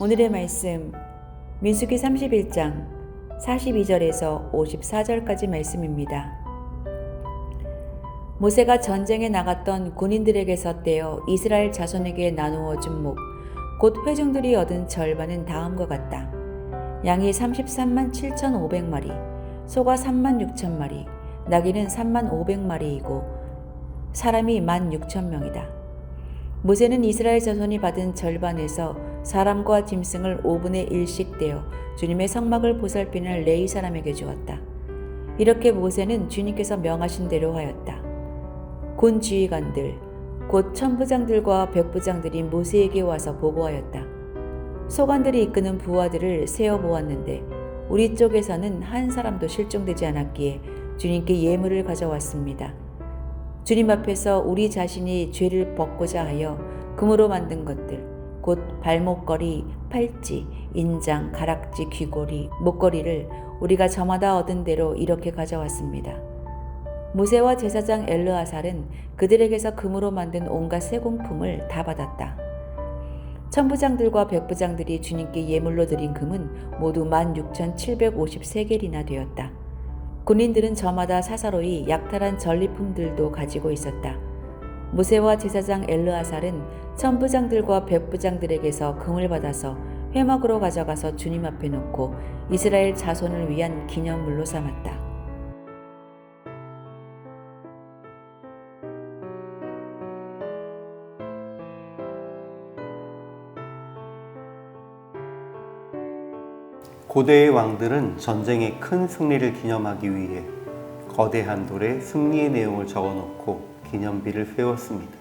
오늘의 말씀 민수기 31장 42절에서 54절까지 말씀입니다. 모세가 전쟁에 나갔던 군인들에게서 떼어 이스라엘 자손에게 나누어 준 목, 곧 회중들이 얻은 절반은 다음과 같다. 양이 33만 7,500마리, 소가 3만 6천 마리, 나귀는 3만 500마리이고 사람이 1만 6천 명이다. 모세는 이스라엘 자손이 받은 절반에서 사람과 짐승을 5분의 1씩 떼어 주님의 성막을 보살피는 레이 사람에게 주었다. 이렇게 모세는 주님께서 명하신 대로 하였다. 군 지휘관들, 곧 천부장들과 백부장들이 모세에게 와서 보고하였다. 소관들이 이끄는 부하들을 세어 보았는데 우리 쪽에서는 한 사람도 실종되지 않았기에 주님께 예물을 가져왔습니다. 주님 앞에서 우리 자신이 죄를 벗고자 하여 금으로 만든 것들, 곧 발목걸이, 팔찌, 인장, 가락지, 귀고리, 목걸이를 우리가 저마다 얻은 대로 이렇게 가져왔습니다. 모세와 제사장 엘르아살은 그들에게서 금으로 만든 온갖 세공품을 다 받았다. 천부장들과 백부장들이 주님께 예물로 드린 금은 모두 16,753개리나 되었다. 군인들은 저마다 사사로이 약탈한 전리품들도 가지고 있었다. 모세와 제사장 엘르아살은 천부장들과 백부장들에게서 금을 받아서 회막으로 가져가서 주님 앞에 놓고 이스라엘 자손을 위한 기념물로 삼았다. 고대의 왕들은 전쟁의 큰 승리를 기념하기 위해 거대한 돌에 승리의 내용을 적어놓고 기념비를 세웠습니다.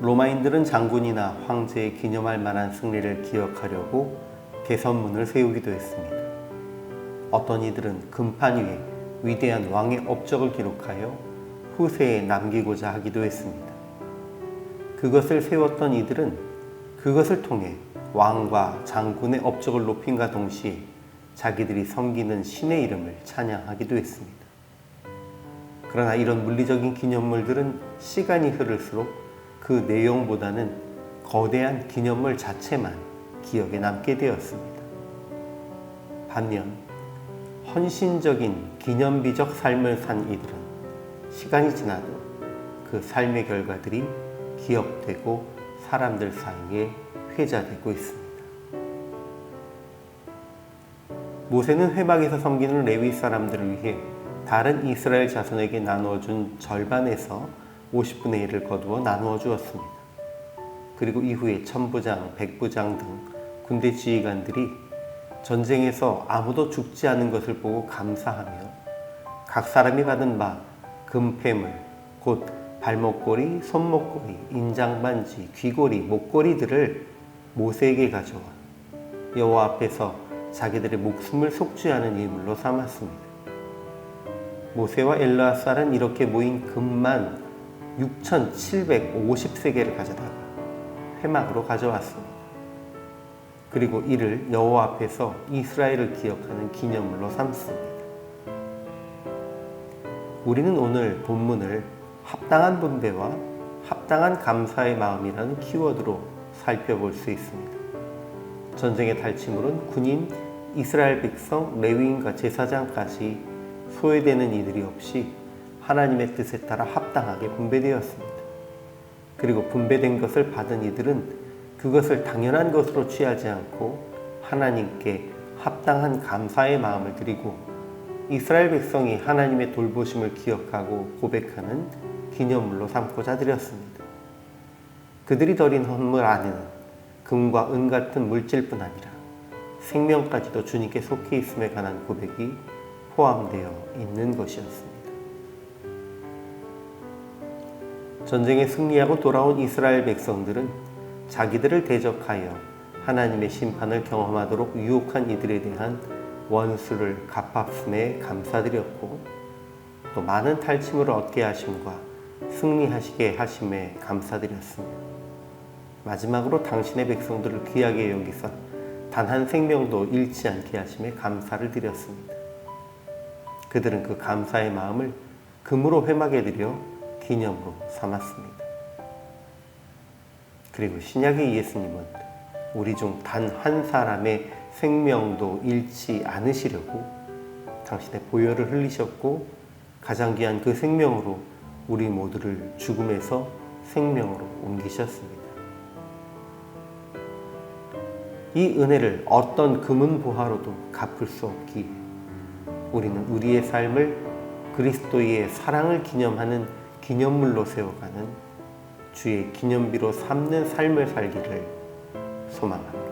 로마인들은 장군이나 황제의 기념할 만한 승리를 기억하려고 개선문을 세우기도 했습니다. 어떤 이들은 금판 위에 위대한 왕의 업적을 기록하여 후세에 남기고자 하기도 했습니다. 그것을 세웠던 이들은 그것을 통해 왕과 장군의 업적을 높임과 동시에 자기들이 섬기는 신의 이름을 찬양하기도 했습니다. 그러나 이런 물리적인 기념물들은 시간이 흐를수록 그 내용보다는 거대한 기념물 자체만 기억에 남게 되었습니다. 반면 헌신적인 기념비적 삶을 산 이들은 시간이 지나도 그 삶의 결과들이 기억되고 사람들 사이에 회자되고 있습니다. 모세는 회막에서 섬기는 레위 사람들을 위해 다른 이스라엘 자손에게 나누어 준 절반에서 50분의 1을 거두어 나누어 주었습니다. 그리고 이후에 천부장, 백부장 등 군대 지휘관들이 전쟁에서 아무도 죽지 않은 것을 보고 감사하며 각 사람이 받은 바 금폐물, 곧 발목걸이, 손목걸이, 인장반지, 귀걸이, 목걸이들을 모세에게 가져와 여호와 앞에서 자기들의 목숨을 속죄하는 예물로 삼았습니다. 모세와 엘라살은 이렇게 모인 금만 6,750세계를 가져다가 회막으로 가져왔습니다. 그리고 이를 여호와 앞에서 이스라엘을 기억하는 기념물로 삼습니다. 우리는 오늘 본문을 합당한 분배와 합당한 감사의 마음이라는 키워드로 살펴볼 수 있습니다. 전쟁의 탈취물은 군인, 이스라엘 백성, 레위인과 제사장까지 소외되는 이들이 없이 하나님의 뜻에 따라 합당하게 분배되었습니다. 그리고 분배된 것을 받은 이들은 그것을 당연한 것으로 취하지 않고 하나님께 합당한 감사의 마음을 드리고 이스라엘 백성이 하나님의 돌보심을 기억하고 고백하는 기념물로 삼고자 드렸습니다. 그들이 드린 헌물 안에는 금과 은 같은 물질뿐 아니라 생명까지도 주님께 속해 있음에 관한 고백이 포함되어 있는 것이었습니다. 전쟁에 승리하고 돌아온 이스라엘 백성들은 자기들을 대적하여 하나님의 심판을 경험하도록 유혹한 이들에 대한 원수를 갚았음에 감사드렸고 또 많은 탈침을 얻게 하심과 승리하시게 하심에 감사드렸습니다. 마지막으로 당신의 백성들을 귀하게 여기사 단한 생명도 잃지 않게 하심에 감사를 드렸습니다. 그들은 그 감사의 마음을 금으로 회막에 드려 기념으로 삼았습니다. 그리고 신약의 예수님은 우리 중 단 한 사람의 생명도 잃지 않으시려고 당신의 보혈을 흘리셨고 가장 귀한 그 생명으로 우리 모두를 죽음에서 생명으로 옮기셨습니다. 이 은혜를 어떤 금은 보화로도 갚을 수 없기에 우리는 우리의 삶을 그리스도의 사랑을 기념하는 기념물로 세워가는 주의 기념비로 삼는 삶을 살기를 소망합니다.